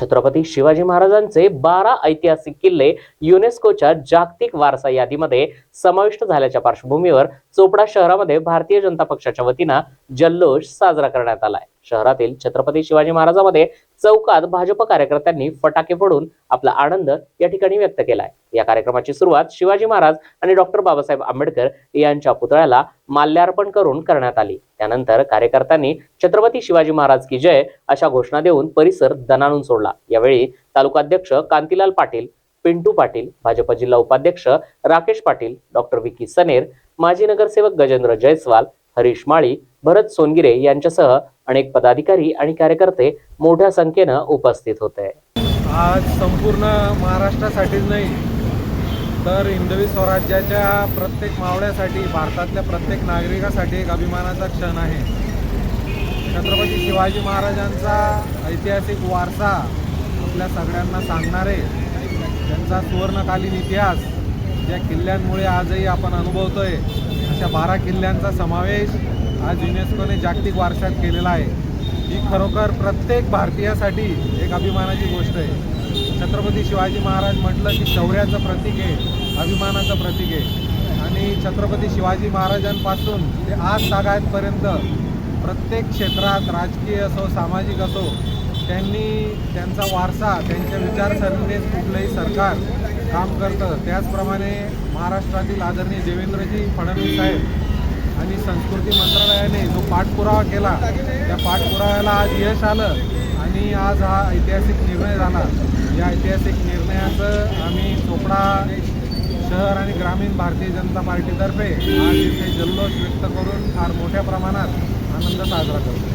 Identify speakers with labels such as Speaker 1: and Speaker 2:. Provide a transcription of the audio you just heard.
Speaker 1: छत्रपती शिवाजी महाराजांचे बारा ऐतिहासिक किल्ले युनेस्कोच्या जागतिक वारसा यादीमध्ये समाविष्ट झाल्याच्या पार्श्वभूमीवर चोपडा शहरामध्ये भारतीय जनता पक्षाच्या वतीनं जल्लोष साजरा करण्यात आलाय. शहरातील छत्रपती शिवाजी महाराजांमध्ये चौकात भाजप कार्यकर्त्यांनी फटाके फोडून आपला आनंद या ठिकाणी व्यक्त केलाय. या कार्यक्रमाची सुरुवात शिवाजी महाराज आणि डॉक्टर बाबासाहेब आंबेडकर यांच्या पुतळ्याला माल्यार्पण करून करण्यात आली. त्यानंतर कार्यकर्त्यांनी छत्रपती शिवाजी महाराज की जय अशा घोषणा देऊन परिसर दणाणून सोडला. यावेळी तालुकाध्यक्ष कांतीलाल पाटील पिंटू पाटील भाजप जिल्हा उपाध्यक्ष राकेश पाटील डॉक्टर विकी सनेर माजी नगरसेवक गजेंद्र जयस्वाल हरीश माळी भरत सोनगिरे यांच्यासह अनेक पदाधिकारी आणि कार्यकर्ते मोठ्या संख्येनं उपस्थित होते.
Speaker 2: आज संपूर्ण महाराष्ट्रासाठीच नाही तर हिंदवी स्वराज्याच्या प्रत्येक मावळ्यासाठी भारतातल्या प्रत्येक नागरिकासाठी एक अभिमानाचा क्षण आहे. छत्रपती शिवाजी महाराजांचा ऐतिहासिक वारसा आपल्या सगळ्यांना सांगणारे त्यांचा सुवर्णकालीन इतिहास ज्या किल्ल्यांमुळे आजही आपण अनुभवतोय. अशा बारा किल्ल्यांचा समावेश आज युनेस्कोने जागतिक वारशात केलेला आहे. ही खरोखर प्रत्येक भारतीयासाठी एक अभिमानाची गोष्ट आहे. छत्रपती शिवाजी महाराज म्हटलं की शौर्याचं प्रतीक आहे अभिमानाचं प्रतीक आहे. आणि छत्रपती शिवाजी महाराजांपासून ते आज तागायतपर्यंत प्रत्येक क्षेत्रात राजकीय असो सामाजिक असो त्यांनी त्यांचा वारसा त्यांच्या विचारसरणीने कुठलंही सरकार काम करतं. त्याचप्रमाणे महाराष्ट्रातील आदरणीय देवेंद्रजी फडणवीस साहेब आणि संस्कृती मंत्रालयाने जो पाठपुरावा केला त्या पाठपुराव्याला आज यश आलं. आणि आज हा ऐतिहासिक निर्णय झाला या ऐतिहासिक निर्णयाचं आम्ही चोपडा शहर आणि ग्रामीण भारतीय जनता पार्टीतर्फे आज इथे जल्लोष व्यक्त करून फार मोठ्या प्रमाणात आनंद साजरा करतो.